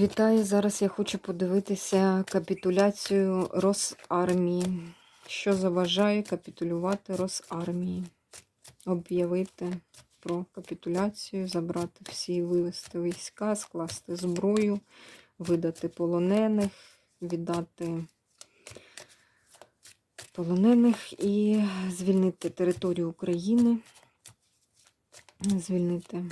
Вітаю! Зараз я хочу подивитися капітуляцію Росармії. Що заважає капітулювати Росармії? Об'явити про капітуляцію, забрати всі, вивести війська, скласти зброю, видати полонених, віддати полонених і звільнити територію України, звільнити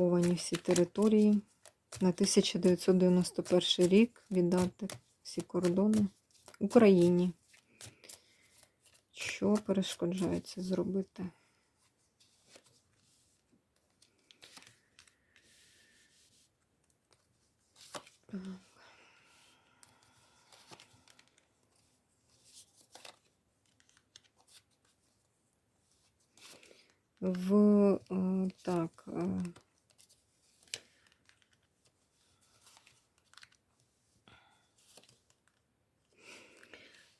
окуповані всі території. На 1991 рік віддати всі кордони Україні. Що перешкоджається зробити? В е, так. е,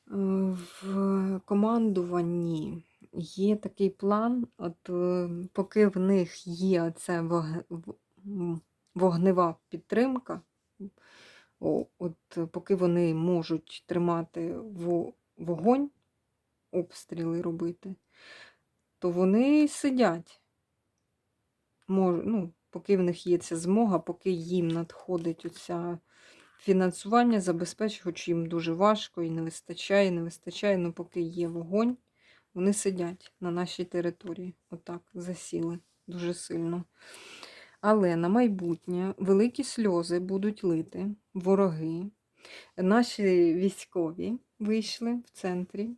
Е, В командуванні є такий план, от е, поки в них є ця вогнева підтримка, от е, поки вони можуть тримати вогонь, обстріли робити, то вони сидять. Мож, ну, поки в них є ця змога, поки їм надходить оця фінансування забезпечить, хоч їм дуже важко і не вистачає, не вистачає, але поки є вогонь, вони сидять на нашій території. Отак, засіли дуже сильно. Але на майбутнє великі сльози будуть лити вороги. Наші військові вийшли в центрі.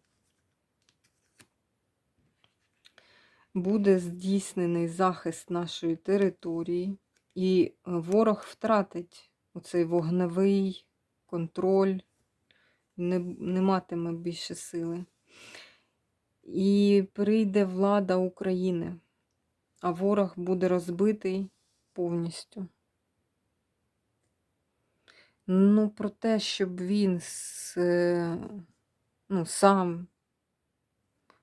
Буде здійснений захист нашої території, і е, ворог втратить оцей вогневий контроль, не, не матиме більше сили. І прийде влада України, а ворог буде розбитий повністю. Ну, про те, щоб він с, е, ну, сам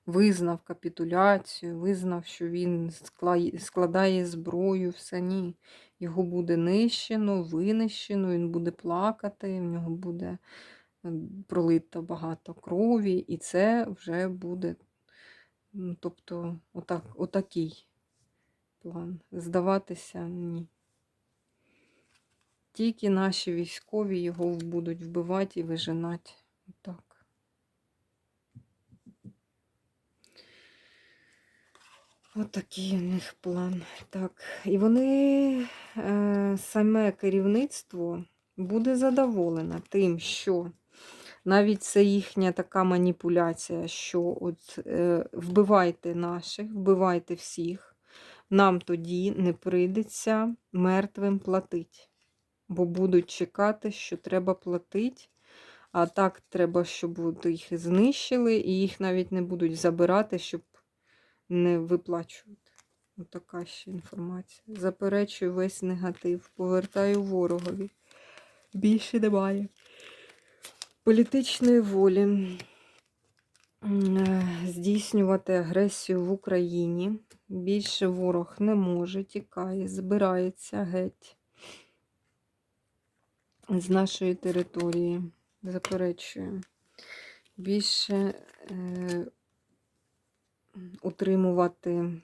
визнав капітуляцію, визнав, що він складає зброю, все ні. Його буде нищено, винищено, він буде плакати, в нього буде е, пролито багато крові, і це вже буде, тобто, отак, отакий план. Здаватися ні. Тільки наші військові його будуть вбивати і вижинати. Отак. Отакий у них план. Так. І вони, е, саме керівництво буде задоволене тим, що навіть це їхня така маніпуляція, що от е, вбивайте наших, вбивайте всіх, нам тоді не прийдеться мертвим платити. Бо будуть чекати, що треба платити. А так треба, щоб їх знищили, і їх навіть не будуть забирати, щоб не виплачувати. Отака ще інформація. Заперечую весь негатив, повертаю ворогові. Більше немає. Політичної волі е, здійснювати агресію в Україні. Більше ворог не може, тікає, збирається геть з нашої території. Заперечую. Більше е, утримувати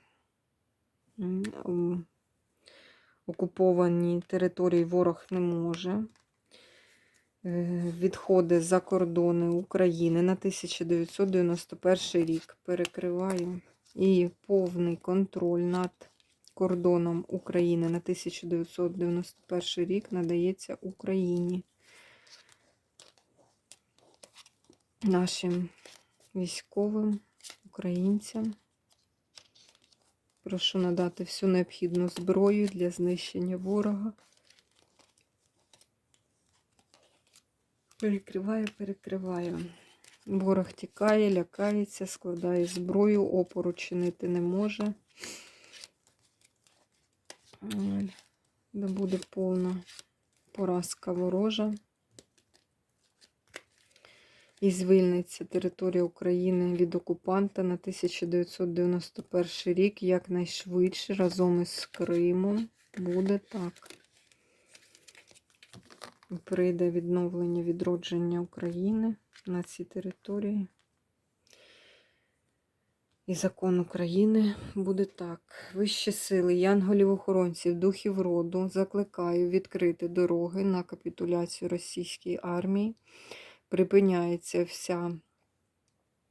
окуповані території ворог не може. Е, Відходи за кордони України на 1991 рік перекриваю. І повний контроль над кордоном України на 1991 рік надається Україні. Нашим військовим українцям. Прошу надати всю необхідну зброю для знищення ворога. Перекриваю, перекриваю. Ворог тікає, лякається, складає зброю, опору чинити не може. Буде повна поразка ворожа. І звільниться територія України від окупанта на 1991 рік якнайшвидше разом із Кримом. Буде так. Прийде відновлення, відродження України на цій території. І закон України буде так. Вищі сили, янголів-охоронців, духів роду закликаю відкрити дороги на капітуляцію російської армії. Припиняється вся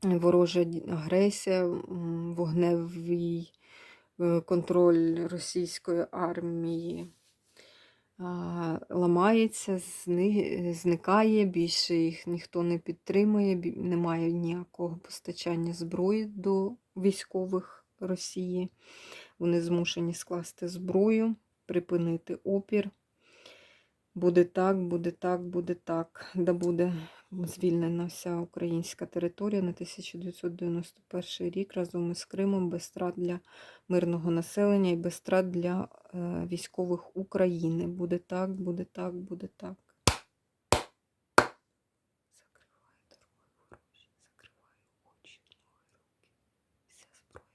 ворожа агресія, вогневий е, контроль російської армії ламається, зникає, більше їх ніхто не підтримує, немає ніякого постачання зброї до військових Росії. Вони змушені скласти зброю, припинити опір. Буде так, буде так, буде так. Да буде звільнена вся українська територія на 1991 рік разом із Кримом без страт для мирного населення і без страт для е, військових України. Буде так, буде так, буде так. Закриваю дорогу ворожі, закриваю очі, ноги, руки. Вся зброя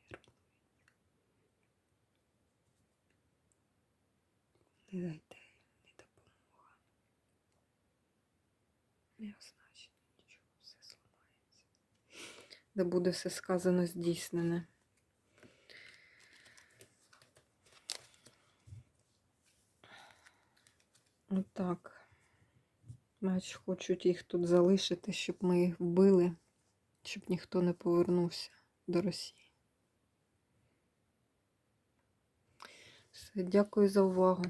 руйнується їм ні допомога. Не означено нічого, все зламається. Да буде все сказано здійснене. Отак. Бач, хочуть їх тут залишити, щоб ми їх вбили, щоб ніхто не повернувся до Росії. Все, дякую за увагу.